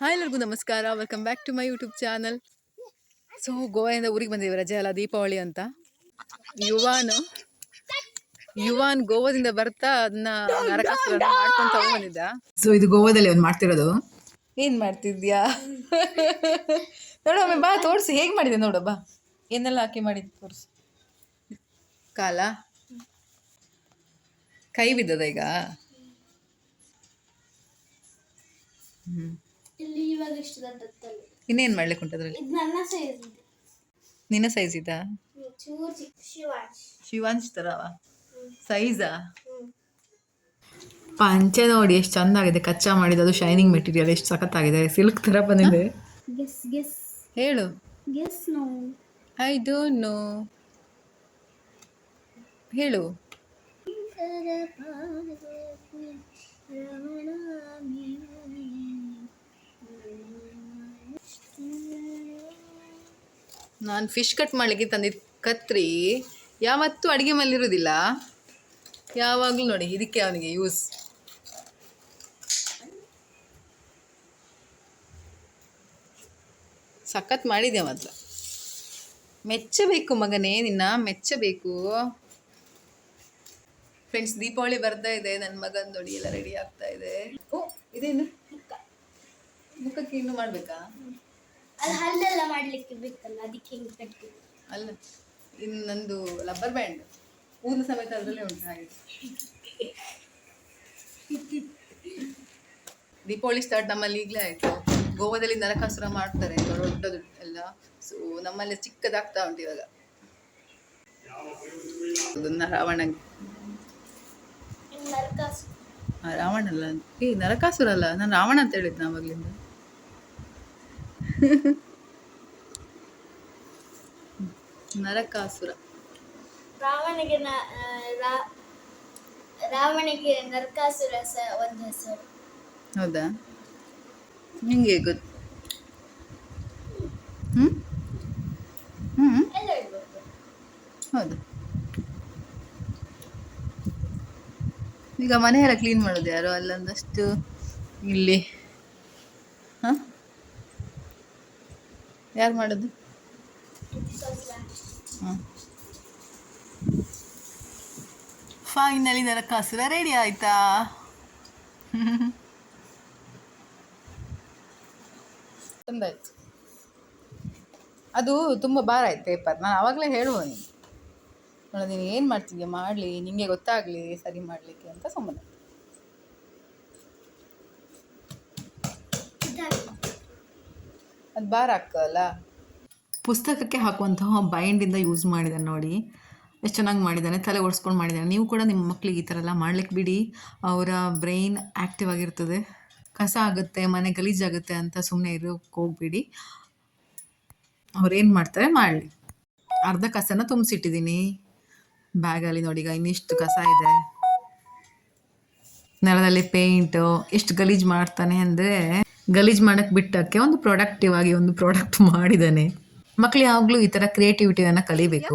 Hi ಎಲ್ಲರಿಗೂ ನಮಸ್ಕಾರ. Welcome back to my YouTube channel so ಗೋವಾದಿಂದ ಊರಿಗೆ ಬಂದಿದ್ದೀವಿ ರಜೆ ಅಲ್ಲ ದೀಪಾವಳಿ ಅಂತ. ಯುವಾನ್ ಯುವಾನ್ ಗೋವಾದಿಂದ ಬರ್ತಾ ಅದನ್ನ ನರಕಾಸುರನ ಮಾಡ್ಕೊಂತ ಬಂದಿದ್ದ. ಸೊ ಇದು ಗೋವಾದಲ್ಲಿ ಒಂದು ಮಾಡ್ತಿರೋದು? ಏನು ಮಾಡ್ತಿದ್ಯಾ? ನೋಡೊಮ್ಮೆ ಬಾ ತೋರಿಸಿ. ಹೇಗೆ ಮಾಡಿದೆ ನೋಡು ಬಾ. ಏನೆಲ್ಲ ಹಾಕಿ ಮಾಡಿದ್ದು ತೋರಿಸಿ. ಕಾಲ? ಕೈ ಬಿದ್ದದ ಈಗ? ಹ್ಞೂ ಇಲ್ಲಿ ಇವಾಗ ಇಷ್ಟು ದೊಡ್ಡದಲ್ಲಿ ಇನ್ನೇನು ಮಾಡ್ಲಿಕ್ಕೆ ಉಂಟು ಅದರಲ್ಲಿ ಇದು ನನ್ನ ಸೈಜ್ ಇದೆ. ನಿನ್ನ ಸೈಜ್ ಇದಾ? ಚೂರು ಚಿಕ್ಕ ಶಿವಾಜ್ ಶಿವಾಂಶ್ ತರವ ಸೈಜಾ ಪಂಚೆ ನೋಡಿ ಎಷ್ಟು ಚಂದ ಆಗಿದೆ ಕಚ್ಚಾ ಮಾಡಿದ್ದು ಅದು ಶೈನಿಂಗ್ ಮೆಟೀರಿಯಲ್ ಎಷ್ಟು ಸಖತ್ತಾಗಿದೆ. ಸಿಲ್ಕ್ ತರ ಬಂದಿದೆ. ಗೆಸ್ ಗೆಸ್ ಹೇಳು. Guess no I don't know ಹೇಳು. ನಾನು ಫಿಶ್ ಕಟ್ ಮಾಡಲಿಕ್ಕೆ ತಂದಿದ್ದು ಕತ್ರಿ ಯಾವತ್ತೂ ಅಡುಗೆ ಮಲ್ಲಿರೋದಿಲ್ಲ ಯಾವಾಗಲೂ ನೋಡಿ, ಇದಕ್ಕೆ ಅವನಿಗೆ ಯೂಸ್ ಸಖತ್ ಮಾಡಿದೆ ಮೊದಲು ಮೆಚ್ಚಬೇಕು ಮಗನೇ, ನಿನ್ನ ಮೆಚ್ಚಬೇಕು. ಫ್ರೆಂಡ್ಸ್ ದೀಪಾವಳಿ ಬರ್ತಾ ಇದೆ ನನ್ನ ಮಗನ ನೋಡಿ, ಎಲ್ಲ ರೆಡಿ ಆಗ್ತಾ ಇದೆ. ಓ, ಇದೇನು? ಮುಖಕ್ಕೆ ಇನ್ನು ಮಾಡಬೇಕಾ? ಹಲ್ಲೆಲ್ಲ ಮಾಡ್ಲಿಕ್ಕೆ ಬೇಕಲ್ಲ ಅದಕ್ಕೆ ಹಿಂಗೆ ಕಟ್ಟಿ. ಅಲ್ಲ ಇನ್ನು ನಂದು ಲಬ್ಬರ್ ಬ್ಯಾಂಡ್ ಊರಿನ ಸಮೇತ ಅದರಲ್ಲೇ ಉಂಟು ಹಾಗೆ. ದೀಪಾವಳಿ ಸ್ಟಾರ್ಟ್ ನಮ್ಮಲ್ಲಿ ಈಗಲೇ ಆಯಿತು. ಗೋವಾದಲ್ಲಿ ನರಕಾಸುರ ಮಾಡ್ತಾರೆ ದೊಡ್ಡದು ಎಲ್ಲ. ಸೊ ನಮ್ಮಲ್ಲಿ ಚಿಕ್ಕದಾಗ್ತಾ ಉಂಟು ಇವಾಗ. ರಾವಣ ರಾವಣ ಅಲ್ಲ ಏ ನರಕಾಸುರ ಅಲ್ಲ ನಾನು ರಾವಣ ಅಂತ ಹೇಳಿದ್ನ ಆವಾಗಲಿಂದ ನರಕಾಸುರ. ರಾವಣಿಗೆ ರಾವಣಿಗೆ ನರಕಾಸುರ ಒಂದು ಹೆಸರು. ಹೌದಾ? ನಿಂಗೆ ಗೊತ್ತು ಹ್ಮ್? ಹ್ಮ್ ಹೌದು. ಈಗ ಮನೆ ಎಲ್ಲ ಕ್ಲೀನ್ ಮಾಡೋದು ಯಾರು? ಅಲ್ಲೊಂದಷ್ಟು ಇಲ್ಲಿ ಹಾಂ? ಯಾರು ಮಾಡೋದು? ಫೈನಲಿ ನರಕಾಸುರ ರೆಡಿ ಆಯ್ತಾ? ತಂದಾಯ್ತು. ಅದು ತುಂಬ ಭಾರ ಆಯ್ತು ಪೇಪರ್ ನಾನು ಆವಾಗಲೇ ಹೇಳುವ ನೀನು ನೀನು ಏನು ಮಾಡ್ತಿದ್ಯಾ? ಮಾಡಲಿ ನಿಮಗೆ ಗೊತ್ತಾಗಲಿ, ಸರಿ ಮಾಡಲಿಕ್ಕೆ ಅಂತ ಸುಮ್ಮನೆ. ಅದು ಬಾರ್ ಆಗ್ತದಲ್ಲ ಪುಸ್ತಕಕ್ಕೆ ಹಾಕುವಂತಹ ಬೈಂಡಿಂದ ಯೂಸ್ ಮಾಡಿದ್ದಾನೆ ನೋಡಿ. ಎಷ್ಟು ಚೆನ್ನಾಗಿ ಮಾಡಿದ್ದಾನೆ, ತಲೆ ಓಡಿಸ್ಕೊಂಡು ಮಾಡಿದ್ದಾನೆ. ನೀವು ಕೂಡ ನಿಮ್ಮ ಮಕ್ಕಳಿಗೆ ಈ ಥರ ಎಲ್ಲ ಮಾಡ್ಲಿಕ್ಕೆ ಬಿಡಿ. ಅವರ ಬ್ರೈನ್ ಆ್ಯಕ್ಟಿವ್ ಆಗಿರ್ತದೆ. ಕಸ ಆಗುತ್ತೆ, ಮನೆ ಗಲೀಜಾಗುತ್ತೆ ಅಂತ ಸುಮ್ಮನೆ ಇರೋಕ್ಕೆ ಹೋಗ್ಬಿಡಿ. ಅವ್ರೇನು ಮಾಡ್ತಾರೆ ಮಾಡಲಿ. ಅರ್ಧ ಕಸನ ತುಂಬಿಸಿಟ್ಟಿದ್ದೀನಿ ಬ್ಯಾಗಲ್ಲಿ ನೋಡಿ ಈಗ ಇನ್ನಿಷ್ಟು ಕಸ ಇದೆ. ನೆಲದಲ್ಲಿ ಪೇಂಟು ಎಷ್ಟು ಗಲೀಜು ಮಾಡ್ತಾನೆ ಅಂದರೆ ಗಲೀಜ್ ಮಾಡಕ್ಕೆ ಬಿಟ್ಟಕ್ಕೆ ಒಂದು ಪ್ರೊಡಕ್ಟಿವ್ ಆಗಿ ಒಂದು ಪ್ರಾಡಕ್ಟ್ ಮಾಡಿದ್ದಾನೆ ಮಕ್ಳು ಯಾವಾಗಲೂ ಈ ಥರ ಕ್ರಿಯೇಟಿವಿಟಿಯನ್ನು ಕಲಿಬೇಕು.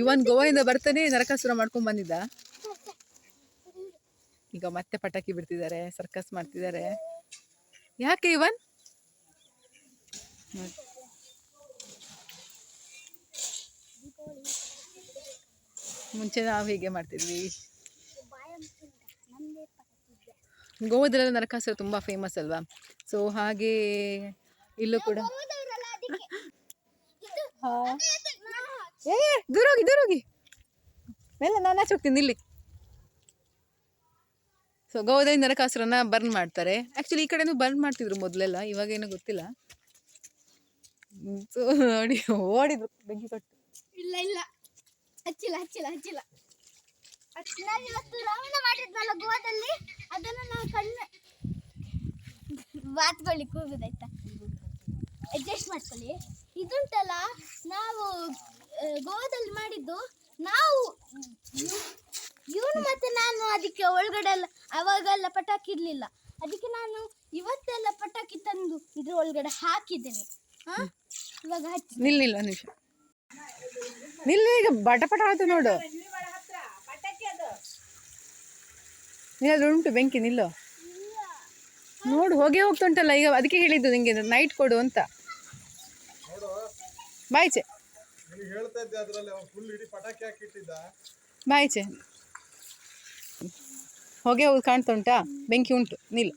ಇವನ್ ಗೋವಾದಿಂದ ಬರ್ತಾನೆ ನರಕಾಸುರ ಮಾಡ್ಕೊಂಡು ಬಂದಿದ್ದ. ಈಗ ಮತ್ತೆ ಪಟಾಕಿ ಬಿಡ್ತಿದ್ದಾರೆ ಸರ್ಕಸ್ ಮಾಡ್ತಿದ್ದಾರೆ. ಯಾಕೆ ಇವನ್. ಮುಂಚೆ ನಾವು ಹೀಗೆ ಮಾಡ್ತಿದ್ವಿ. ಗೋವಾದಲ್ಲೆಲ್ಲ ನರಕಾಸುರ ತುಂಬ ಫೇಮಸ್ ಅಲ್ವಾ? ಸೊ ಹಾಗೆ ಇಲ್ಲೂ ಕೂಡ ಹಾ. ಏ ಏ, ದೂರ ಹೋಗಿ ದೂರ ಹೋಗಿ. ಮೇಲೆ ನಾನು ಆಚೆ ಹೋಗ್ತೀನಿ ಇಲ್ಲಿ ಸೊ ಗೋವಾದಲ್ಲಿ ನರಕಾಸುರನ ಬರ್ನ್ ಮಾಡ್ತಾರೆ. ಆ್ಯಕ್ಚುಲಿ ಈ ಕಡೆನೂ ಬರ್ನ್ ಮಾಡ್ತಿದ್ರು ಮೊದಲೆಲ್ಲ ಇವಾಗೇನು ಗೊತ್ತಿಲ್ಲ. ಸೊ ನೋಡಿ ಓಡಿದ್ರು ಬೆಂಕಿ ಕೊಟ್ಟು. ಇಲ್ಲ ಇಲ್ಲ. ಹಚ್ಚಿಲ್ಲ ಹಚ್ಚಿಲ್ಲ ಹಚ್ಚಿಲ್ಲ. ನಾನು ಇವತ್ತು ಮಾಡಿದ್ನಲ್ಲ ಗೋವಾದಲ್ಲಿ, ಅದನ್ನು ನಾವು ಕಣ್ಣು ಮಾತ್ಕೊಳ್ಳಿ ಕೂಗುದಾಯ್ತಾ ಅಡ್ಜಸ್ಟ್ ಮಾಡ್ಕೊಳ್ಳಿ. ಇದುಂಟಲ್ಲ, ನಾವು ಗೋವಾದಲ್ಲಿ ಮಾಡಿದ್ದು, ನಾವು, ಇವನು ಮತ್ತೆ ನಾನು ಅದಕ್ಕೆ ಒಳಗಡೆ ಎಲ್ಲ, ಅವಾಗೆಲ್ಲ ಪಟಾಕಿ ಇರಲಿಲ್ಲ. ಅದಕ್ಕೆ ನಾನು ಇವತ್ತೆಲ್ಲ ಪಟಾಕಿ ತಂದು ಇದ್ರ ಒಳಗಡೆ ಹಾಕಿದ್ದೇನೆ. ಹಾ ಇವಾಗ ಹಚ್ಚಿ ನಿಲ್ ನಿಲ್ಲ ನಿಮಿಷ. ನಿಲ್ಲ, ಈಗ ಬಟ ಪಟ ಆಯ್ತು ನೋಡು. ಏನಾದ್ರು ಉಂಟು ಬೆಂಕಿ ನಿಲ್ಲು? ನೋಡು ಹೋಗೇ ಹೋಗ್ತುಂಟಲ್ಲ ಈಗ ಅದಕ್ಕೆ ಹೇಳಿದ್ದು ನಿಂಗೆ ನೈಟ್ ಕೊಡು ಅಂತ. ಬಾಯ್ಚೆ ನಿನಗೆ ಹೇಳ್ತಾ ಇದ್ದೆ ಅದರಲ್ಲಿ ಅವ್ನು ಫುಲ್ ಇಡೀ ಪಟಾಕಿ ಹಾಕಿಟ್ಟಿದ್ದ. ಬಾಯ್ಚೆ ಹೊಗೆ ಹೋಗಿ ಕಾಣ್ತಾ ಉಂಟಾ ಬೆಂಕಿ ಉಂಟು ನಿಲ್ಲು.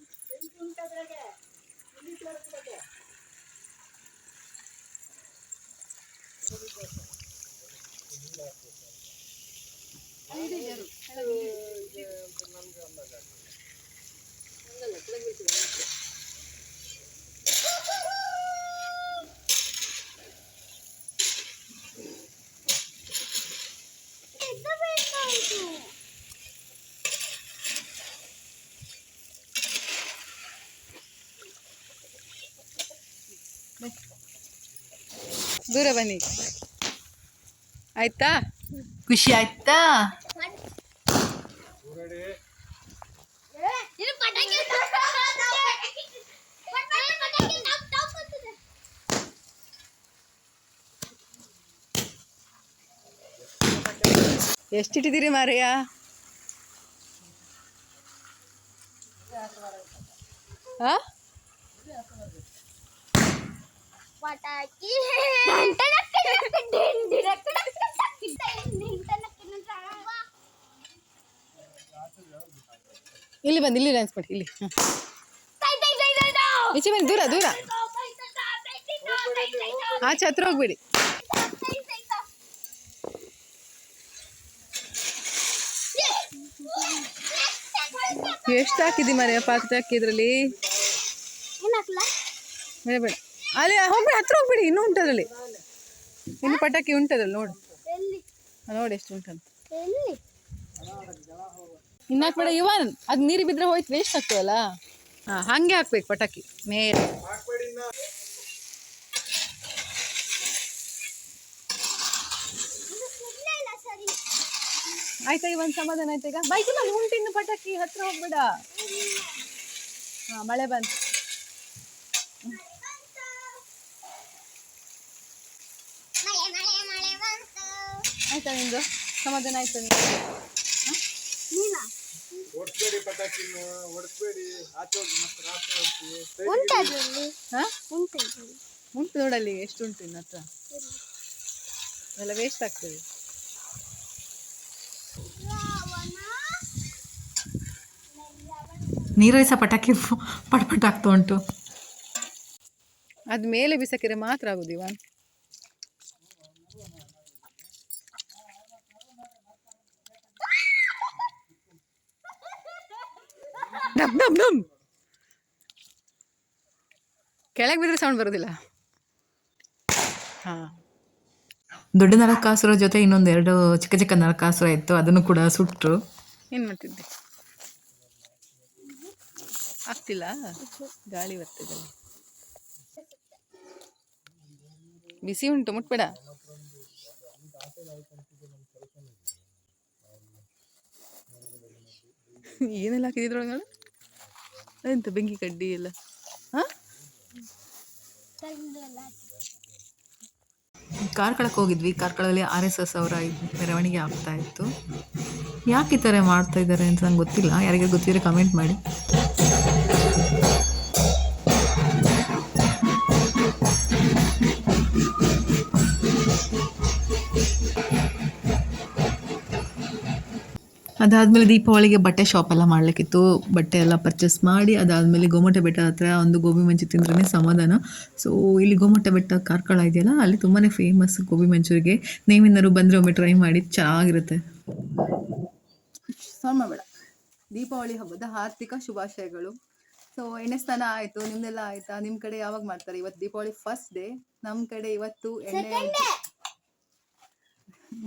ದೂರ ಬನ್ನಿ ಆಯ್ತಾ ಖುಷಿ ಆಯ್ತಾ ಇದು ಪಟಾಕಿ ಪಟಾಕಿ ಪಟಾಕಿ ಟಾಪ್ ಟಾಪ್ ಅಂತಿದೆ ಎಷ್ಟಿಟ್ಟಿದ್ದೀರಿ ಪಟಾಕಿ ಇಲ್ಲಿ ಬಂದು ಇಲ್ಲಿ ಡ್ಯಾನ್ಸ್ ಮಾಡಿ ಇಲ್ಲಿ. ಈಚೆ ಬನ್ನಿ ದೂರ ದೂರ ಆಚೆ ಹತ್ರ ಹೋಗ್ಬೇಡಿ ಎಷ್ಟು ಹಾಕಿದಿ ಮರೆಯ ಪಾತ್ರೆ ಹಾಕಿದ್ರಲ್ಲಿ? ಬೇಡ ಬೇಡ. ಅಲ್ಲಿ ಹೋಗ್ಬೇಡಿ ಹತ್ರ ಹೋಗ್ಬೇಡಿ ಇನ್ನೂ ಉಂಟದ್ರಲ್ಲಿ. ಇನ್ನು ಪಟಾಕಿ ಉಂಟದ್ರಲ್ಲಿ ನೋಡು. ನೋಡಿ ಎಷ್ಟು ಉಂಟಂತ ಇನ್ನು ಹಾಕ್ಬೇಡ ಇವನ್ ಅದು ನೀರು ಬಿದ್ದರೆ ಹೋಯ್ತು ವೇಸ್ಟ್ ಆಗ್ತದಲ್ಲ? ಹಾಂ ಹಾಗೆ ಹಾಕ್ಬೇಕು ಪಟಾಕಿ ಮೇಲೆ ಹಾಕ್ಬೇಡಿ ಇನ್ನ ಇದು ಸುಡ್ಲಿಲ್ಲ ಸರಿ ಆಯ್ತಾ ಇವನ್ ಸಮಾಧಾನ ಆಯ್ತು ಈಗ? ಬೈಕ್ ಅಲ್ಲಿ ಉಂಟು ಇನ್ನು ಪಟಾಕಿ ಹತ್ರ ಹೋಗ್ಬೇಡ. ಹಾಂ ಮಳೆ ಬಂತು. ಮಳೆ ಮಳೆ ಮಳೆ ಬಂತು ಆಯ್ತಾ ನಿಂದು? ಸಮಾಧಾನ ಆಯ್ತು ಉಂಟು ನೋಡಲ್ಲಿ ಎಷ್ಟು ಉಂಟು ಇನ್ನ ಹತ್ರ? ಎಲ್ಲ ವೇಸ್ಟ್ ಆಗ್ತದೆ. ನೀರಲ್ಲಿ ಸಹ ಪಟಾಕಿ ಪಟ ಪಟ ಆಗ್ತಾ ಉಂಟು. ಅದು ಮೇಲೆ ಬಿಸಾಕಿದ್ರೆ ಮಾತ್ರ ಆಗೋದು ಇವಾಗ ಡಮ್ ಡಮ್ ಡಮ್ ಕೆಳಗೆ ಬಿದ್ರೆ ಸೌಂಡ್ ಬರೋದಿಲ್ಲ. ಹಾಂ. ದೊಡ್ಡ ನರಕಾಸುರ ಜೊತೆ ಇನ್ನೊಂದು ಎರಡು ಚಿಕ್ಕ ಚಿಕ್ಕ ನರಕಾಸುರ ಇತ್ತು ಅದನ್ನು ಕೂಡ ಸುಟ್ಟರು ಏನು ಮಾಡ್ತಿದ್ದೆ? ಆಗ್ತಿಲ್ಲ? ಗಾಳಿ ಬರ್ತದೆ. ಬಿಸಿ ಉಂಟು, ಮುಟ್ಬೇಡ. ಏನೆಲ್ಲ ಹಾಕಿದ್ರೊಳಗಡೆ ಎಂತ ಬೆಂಕಿ ಕಡ್ಡಿ ಎಲ್ಲ. ಕಾರ್ಕಳಕ್ಕೆ ಹೋಗಿದ್ವಿ. ಕಾರ್ಕಳದಲ್ಲಿ ಆರ್ ಎಸ್ ಎಸ್ ಅವರ ಮೆರವಣಿಗೆ ಆಗ್ತಾ ಇತ್ತು. ಯಾಕೆ ಈ ಥರ ಮಾಡ್ತಾ ಇದ್ದಾರೆ ಅಂತ ನಂಗೆ ಗೊತ್ತಿಲ್ಲ. ಯಾರಿಗಾರು ಗೊತ್ತಿದ್ರೆ ಕಮೆಂಟ್ ಮಾಡಿ. ಅದಾದಮೇಲೆ ದೀಪಾವಳಿಗೆ ಬಟ್ಟೆ ಶಾಪ್ ಎಲ್ಲ ಮಾಡ್ಲಿಕ್ಕಿತ್ತು. ಬಟ್ಟೆ ಎಲ್ಲ ಪರ್ಚೇಸ್ ಮಾಡಿ ಅದಾದಮೇಲೆ ಗೋಮಟ ಬೆಟ್ಟ ಹತ್ರ ಒಂದು ಗೋಬಿ ಮಂಚೂರಿ ತಿಂದ್ರೇ ಸಮಾಧಾನ. ಸೊ ಇಲ್ಲಿ ಗೋಮಟ ಬೆಟ್ಟ ಕಾರ್ಕಳ ಇದೆಯಲ್ಲ ಅಲ್ಲಿ ತುಂಬಾ ಫೇಮಸ್ ಗೋಬಿ ಮಂಚೂರಿಗೆ. ನೀವೇನಾದ್ರು ಬಂದರೆ ಒಮ್ಮೆ ಟ್ರೈ ಮಾಡಿ ಚೆನ್ನಾಗಿರುತ್ತೆ. ಮಾಡಬೇಡ ದೀಪಾವಳಿ ಹಬ್ಬದ ಆರ್ಥಿಕ ಶುಭಾಶಯಗಳು. ಸೊ ಎಣ್ಣೆ ಸ್ನಾನ ಆಯಿತು ನಿಮ್ದೆಲ್ಲ ಆಯ್ತಾ? ನಿಮ್ಮ ಕಡೆ ಯಾವಾಗ ಮಾಡ್ತಾರೆ? ಇವತ್ತು ದೀಪಾವಳಿ ಫಸ್ಟ್ ಡೇ ನಮ್ಮ ಕಡೆ ಇವತ್ತು ಎಣ್ಣೆ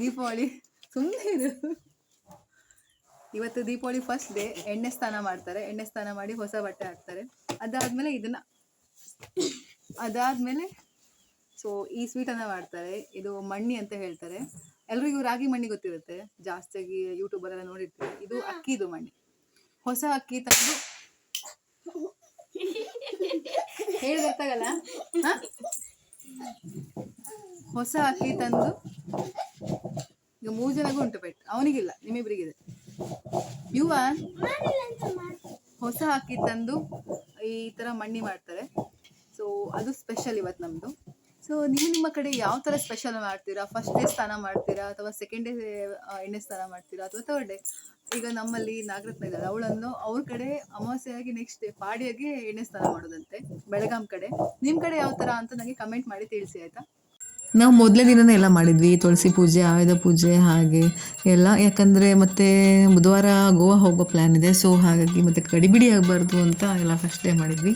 ದೀಪಾವಳಿ ಸುಮ್ಮನೆ ಇರು. ಇವತ್ತು ದೀಪಾವಳಿ ಫಸ್ಟ್ ಡೇ ಎಣ್ಣೆ ಸ್ನಾನ ಮಾಡ್ತಾರೆ. ಎಣ್ಣೆ ಸ್ನಾನ ಮಾಡಿ ಹೊಸ ಬಟ್ಟೆ ಹಾಕ್ತಾರೆ. ಅದಾದ್ಮೇಲೆ ಇದನ್ನ, ಅದಾದ್ಮೇಲೆ ಸೊ ಈ ಸ್ವೀಟನ್ನು ಮಾಡ್ತಾರೆ. ಇದು ಮಣ್ಣಿ ಅಂತ ಹೇಳ್ತಾರೆ. ಎಲ್ರಿಗೂ ರಾಗಿ ಮಣ್ಣಿ ಗೊತ್ತಿರುತ್ತೆ. ಜಾಸ್ತಿಯಾಗಿ ಯೂಟ್ಯೂಬರೆಲ್ಲ ನೋಡಿರ್ತೀವಿ ಇದು ಅಕ್ಕಿದು ಮಣ್ಣಿ. ಹೊಸ ಅಕ್ಕಿ ತಂದು ಹೇಳಿ ಗೊತ್ತಾಗಲ್ಲ ಹೊಸ ಅಕ್ಕಿ ತಂದು, ಈಗ ಮೂರು ಜನಗೂ ಉಂಟು ಪೆಟ್ಟು ಅವನಿಗಿಲ್ಲ ನಿಮ್ಮಿಬ್ಬರಿಗಿದೆ ಯುವ ಹೊಸ ಅಕ್ಕಿ ತಂದು ಈ ತರ ಮಣ್ಣಿ ಮಾಡ್ತಾರೆ. ಸೊ ಅದು ಸ್ಪೆಷಲ್ ಇವತ್ತು ನಮ್ದು. ಸೊ ನೀವು ನಿಮ್ಮ ಕಡೆ ಯಾವ ತರ ಸ್ಪೆಷಲ್ ಮಾಡ್ತೀರಾ? ಫಸ್ಟ್ ಡೇ ಸ್ನಾನ ಮಾಡ್ತೀರಾ? ಅಥವಾ ಸೆಕೆಂಡ್ ಡೇ ಎಣ್ಣೆ ಸ್ನಾನ ಮಾಡ್ತೀರಾ? ಅಥವಾ ಥರ್ಡ್ ಡೇ ಈಗ ನಮ್ಮಲ್ಲಿ ನಾಗರತ್ನ ಇದ್ದಾರೆ. ಅವಳನ್ನು ಅವ್ರ ಕಡೆ ಅಮಾವಾಸ್ಯೆಯಾಗಿ ನೆಕ್ಸ್ಟ್ ಡೇ ಪಾಡಿಯಾಗಿ ಎಣ್ಣೆ ಸ್ನಾನ ಮಾಡೋದಂತೆ ಬೆಳಗಾಂ ಕಡೆ. ನಿಮ್ಮ ಕಡೆ ಯಾವ ಥರ ಅಂತ ನನಗೆ ಕಮೆಂಟ್ ಮಾಡಿ ತಿಳಿಸಿ ಆಯಿತಾ? ನಾವು ಮೊದಲೇ ದಿನನೇ ಎಲ್ಲ ಮಾಡಿದ್ವಿ ತುಳಸಿ ಪೂಜೆ ಆಯುಧ ಪೂಜೆ ಹಾಗೆ ಎಲ್ಲ. ಯಾಕಂದರೆ ಮತ್ತೆ ಬುಧವಾರ ಗೋವಾ ಹೋಗೋ ಪ್ಲ್ಯಾನ್ ಇದೆ ಸೊ ಹಾಗಾಗಿ ಮತ್ತೆ ಕಡಿಬಿಡಿ ಆಗಬಾರ್ದು ಅಂತ ಎಲ್ಲ ಫಸ್ಟ್ ಡೇ ಮಾಡಿದ್ವಿ.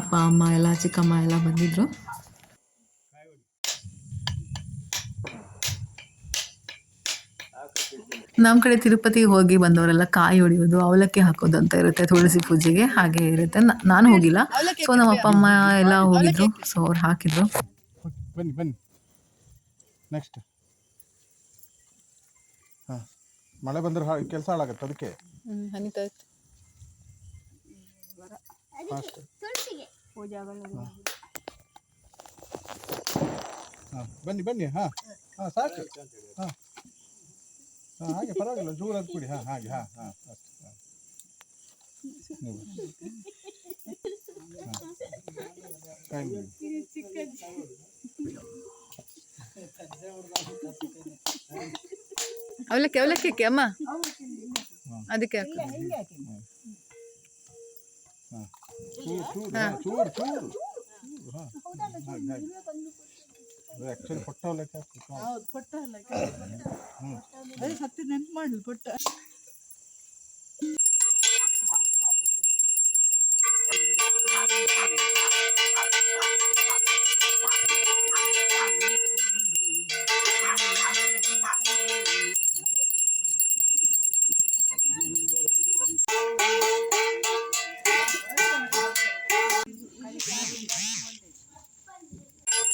ಅಪ್ಪ ಅಮ್ಮ ಎಲ್ಲ ಚಿಕ್ಕಮ್ಮ ಎಲ್ಲ ಬಂದಿದ್ರು. ನಮ್ಮ ಕಡೆ ತಿರುಪತಿಗೆ ಹೋಗಿ ಬಂದವರೆಲ್ಲ ಕಾಯಿ ಹೊಡೆಯೋದು ಅವಲಕ್ಕಿ ಹಾಕೋದು ಅಂತ ಇರುತ್ತೆ ತುಳಸಿ ಪೂಜೆಗೆ ಹಾಗೆ ಇರುತ್ತೆ. ನಾನು ಹೋಗಿಲ್ಲ. ಸೊ ನಮ್ಮ ಅಪ್ಪ ಅಮ್ಮ ಎಲ್ಲ ಹೋಗಿದ್ರು ಸೊ ಅವ್ರು ಹಾಕಿದ್ರು. ಬನ್ನಿ ಬನ್ನಿ. ನೆಕ್ಸ್ಟ್ ಹಾಂ. ಮಳೆ ಬಂದ್ರೆ ಕೆಲಸ ಹಾಳಾಗತ್ತೆ ಅದಕ್ಕೆ? ಹ್ಞೂ ಅನಿತಾ ಫಾಸ್ಟ್ ತುಳಸಿಗೆ ಹಾಂ. ಬನ್ನಿ ಬನ್ನಿ ಹಾಂ. ಹಾಂ ಸಾಕು. ಹಾಂ. ಹಾಂ ಹಾಗೆ ಪರವಾಗಿಲ್ಲ ಜೋರು ಅದು ಕೊಡಿ. ಹಾಂ ಹಾಗೆ ಹಾಂ ಹಾಂ ಅಷ್ಟು ಹಾಂ. ನೀವು. ಹಾಂ. ಕೈ ಮುಗಿ. ಅವಲಕ್ಕಿ ಅವಲಕ್ಕಿ ಅಕ್ಕಿ ಅಮ್ಮ. ಅದಕ್ಕೆ ಹಾಕು. ಹಾಂ. ಚೂರು ನೆನ್ಪು ಮಾಡಲಿ ಪೊಟ್ಟ.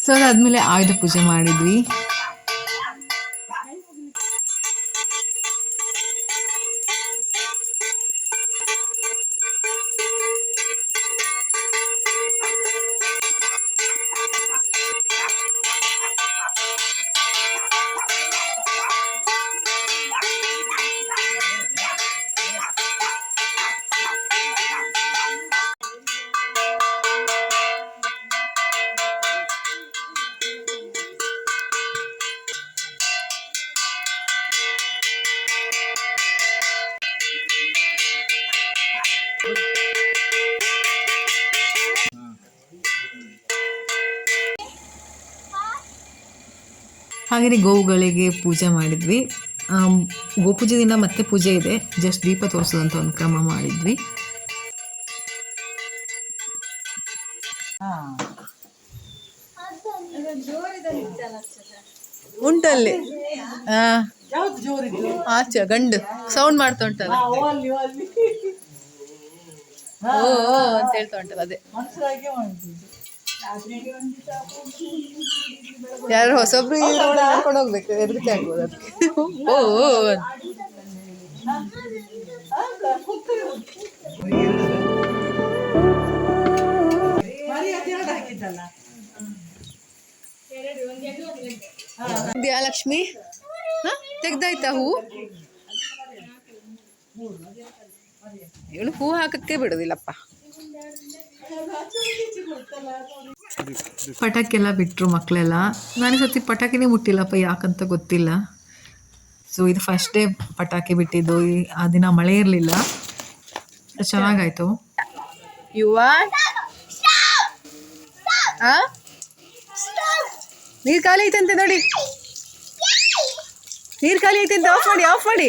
ಸೊ ಅದಾದ್ಮೇಲೆ ಆಯುಧ ಪೂಜೆ ಮಾಡಿದ್ವಿ. ಹಾಗೆಯೇ ಗೋವುಗಳಿಗೆ ಪೂಜೆ ಮಾಡಿದ್ವಿ. ಗೋಪೂಜೆ ದಿನ ಮತ್ತೆ ಪೂಜೆ ಇದೆ. ಜಸ್ಟ್ ದೀಪ ತೋರಿಸೋದಂತ ಒಂದು ಕ್ರಮ ಮಾಡಿದ್ವಿ. ಉಂಟಲ್ಲಿ. ಆಚೆ ಗಂಡು. ಸೌಂಡ್ ಮಾಡ್ತಾ ಉಂಟಲ್ಲ? ಓ ಓ ಅಂತ ಹೇಳ್ತಾ ಉಂಟಲ್ಲ ಅದೇ. ಯಾರು ಹೊಸೊಬ್ರು ಕರ್ಕೊಂಡು ಹೋಗ್ಬೇಕು ಎದ್ರಿಕೆ ಆಗ್ಬೋದು ಅದಕ್ಕೆ. ಓ ಲಕ್ಷ್ಮಿ? ಹಾ? ತೆಗ್ದಾಯ್ತಾ ಹೂ? ಇವಳು ಹೂ ಹಾಕಕ್ಕೆ ಬಿಡುದಿಲ್ಲಪ್ಪ. ಪಟಾಕಿ ಎಲ್ಲ ಬಿಟ್ಟರು ಮಕ್ಕಳೆಲ್ಲ. ನಾನು ಸತಿ ಪಟಾಕಿನೇ ಮುಟ್ಟಿಲ್ಲಪ್ಪ, ಯಾಕಂತ ಗೊತ್ತಿಲ್ಲ. ಸೊ ಇದು ಫಸ್ಟ್ ಡೇ ಪಟಾಕಿ ಬಿಟ್ಟಿದ್ದು. ಆ ದಿನ ಮಳೆ ಇರಲಿಲ್ಲ. ಚೆನ್ನಾಗಾಯ್ತು. ಯುವ ನೀರು ಖಾಲಿ ಐತಂತೆ ನೋಡಿ. ನೀರು ಖಾಲಿ ಐತಂತೆ ಆಫ್ ಮಾಡಿ ಆಫ್ ಮಾಡಿ.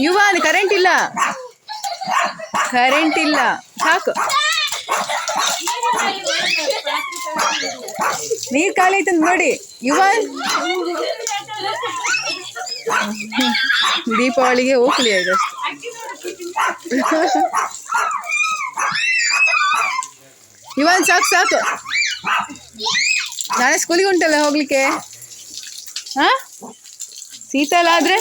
ಯುವ ಕರೆಂಟ್ ಇಲ್ಲ. ಕರೆಂಟ್ ಇಲ್ಲ. ಸಾಕು. ನೀರ್ ಖಾಲಿ ಐತಂತ ನೋಡಿ. ಯುವ ದೀಪಾವಳಿಗೆ ಹೋಗ್ಲಿ ಆಯ್ತು ಇವನ್ ಸಾಕು ಸಾಕು. ನಾಳೆ ಸ್ಕೂಲಿಗೆ ಉಂಟಲ್ಲ ಹೋಗ್ಲಿಕ್ಕೆ? ಹಾ? ಆದ್ರೆ?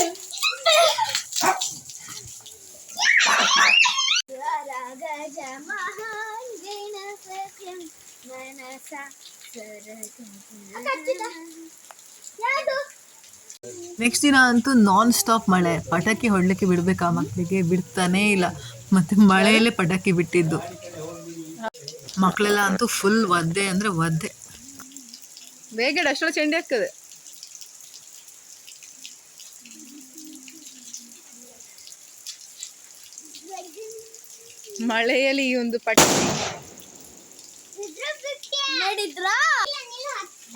ಗಜ ಮಹಾನ್ ಗಣಪತ್ಯಂ ನೆಕ್ಸ್ಟ್ ದಿನ ಅಂತೂ ನಾನ್ ಸ್ಟಾಪ್ ಮಳೆ. ಪಟಾಕಿ ಹೊಡ್ಲಿಕ್ಕೆ ಬಿಡ್ಬೇಕಾ ಮಕ್ಕಳಿಗೆ ಬಿಡ್ತಾನೇ ಇಲ್ಲ. ಮತ್ತೆ ಮಳೆಯಲ್ಲೇ ಪಟಾಕಿ ಬಿಟ್ಟಿದ್ದು. ಮಕ್ಕಳೆಲ್ಲ ಅಂತೂ ಫುಲ್ ಒದ್ದೆ ಅಂದ್ರೆ ಒದ್ದೆ. ಬೇಗ ಅಷ್ಟೊಳ ಚೆಂಡಿ ಆಗ್ತದೆ. ಮಳೆಯಲ್ಲಿ ಈ ಒಂದು ಪಟ್ಟಿ ನೋಡಿದ್ರಾ?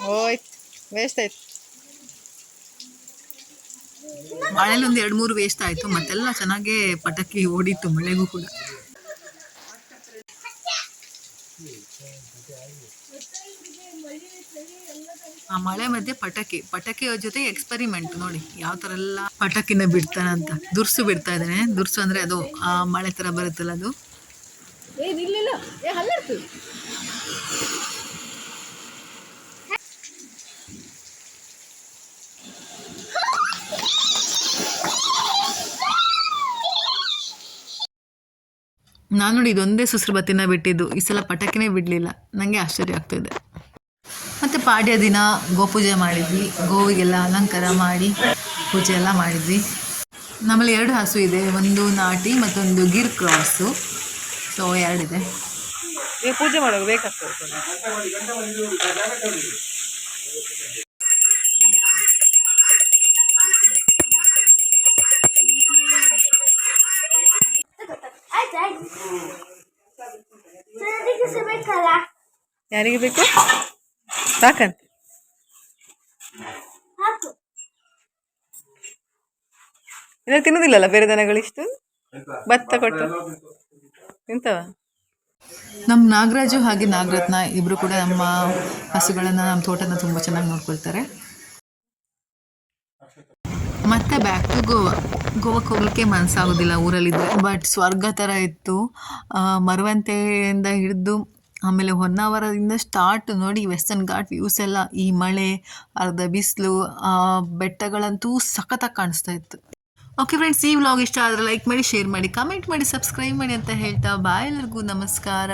ಹೋಯ್ತು ವೇಸ್ಟ್ ಆಯ್ತು. ಮಳೆಯಲ್ಲಿ ಒಂದು ಎರಡು ಮೂರು ವೇಸ್ಟ್ ಆಯಿತು ಮತ್ತೆಲ್ಲ ಚೆನ್ನಾಗಿ ಪಟಾಕಿ ಓಡಿತ್ತು ಮಳೆಗೂ ಕೂಡ. ಆ ಮಳೆ ಮಧ್ಯೆ ಪಟಾಕಿ ಪಟಾಕಿ ಜೊತೆ ಎಕ್ಸ್ಪರಿಮೆಂಟ್ ನೋಡಿ ಯಾವ ಥರ ಎಲ್ಲ ಪಟಾಕಿನ ಬಿಡ್ತಾನಂತ ದುರ್ಸು ಬಿಡ್ತಾ ಇದ್ದಾನೆ ದುರ್ಸು ಅಂದರೆ ಅದು ಆ ಮಳೆ ಥರ ಬರುತ್ತಲ್ಲ ಅದು ಏ ನಿಲ್ಲಿಲ್ಲ ಏ ಹಲ್ಲರ್ತು ನಾನು ನೋಡಿ ಇದೊಂದೇ ಸುಸ್ರು ಬತ್ತಿನ ಬಿಟ್ಟಿದ್ದು. ಈ ಸಲ ಪಟಾಕಿನೇ ಬಿಡಲಿಲ್ಲ. ನನಗೆ ಆಶ್ಚರ್ಯ ಆಗ್ತಿದೆ. ಮತ್ತು ಪಾಡ್ಯ ದಿನ ಗೋಪೂಜೆ ಮಾಡಿದ್ವಿ. ಗೋವಿಗೆಲ್ಲ ಅಲಂಕಾರ ಮಾಡಿ ಪೂಜೆ ಎಲ್ಲ ಮಾಡಿದ್ವಿ. ನಮ್ಮಲ್ಲಿ ಎರಡು ಹಸು ಇದೆ. ಒಂದು ನಾಟಿ ಮತ್ತೊಂದು ಗಿರ್ ಕ್ರಾಸು. ಸೊ ಎರಡಿದೆ ಪೂಜೆ ಮಾಡೋದು ಬೇಕಾಗ್ತದೆ. ಯಾರಿಗೆ ಬೇಕು? ಸಾಕಂತ. ಹಾಕು. ಇನ್ನು ತಿನ್ನೋದಿಲ್ಲಲ್ಲ ಬೇರೆ ದನಗಳಿಷ್ಟು ಭತ್ತ ಕೊಟ್ಟು? ತಿಂತವ ನಮ್ಮ ನಾಗರಾಜು ಹಾಗೆ ನಾಗರತ್ನ ಇಬ್ರು ಕೂಡ ನಮ್ಮ ಹಸುಗಳನ್ನು ನಮ್ಮ ತೋಟನ ತುಂಬ ಚೆನ್ನಾಗಿ ನೋಡ್ಕೊಳ್ತಾರೆ. ಮತ್ತೆ ಬ್ಯಾಕ್ ಟು ಗೋವಾ. ಗೋವಾಕ್ಕೆ ಹೋಗ್ಲಿಕ್ಕೆ ಮನಸ್ಸಾಗೋದಿಲ್ಲ ಊರಲ್ಲಿದ್ದರೆ ಬಟ್ ಸ್ವರ್ಗ ಥರ ಇತ್ತು. ಮರವಂತೆಯಿಂದ ಹಿಡಿದು ಆಮೇಲೆ ಹೊನ್ನಾವರದಿಂದ ಸ್ಟಾರ್ಟ್ ನೋಡಿ ವೆಸ್ಟರ್ನ್ ಘಾಟ್ ವ್ಯೂಸ್ ಎಲ್ಲ, ಈ ಮಳೆ, ಅರ್ಧ ಬಿಸಿಲು, ಆ ಬೆಟ್ಟಗಳಂತೂ ಸಖತ್ತಾಗಿ ಕಾಣಿಸ್ತಾ ಇತ್ತು. ಓಕೆ ಫ್ರೆಂಡ್ಸ್ ಈ ವ್ಲಾಗ್ ಇಷ್ಟ ಆದರೆ ಲೈಕ್ ಮಾಡಿ ಶೇರ್ ಮಾಡಿ ಕಮೆಂಟ್ ಮಾಡಿ ಸಬ್ಸ್ಕ್ರೈಬ್ ಮಾಡಿ ಅಂತ ಹೇಳ್ತಾ ಬಾಯ್ ಎಲ್ಲರಿಗೂ ನಮಸ್ಕಾರ.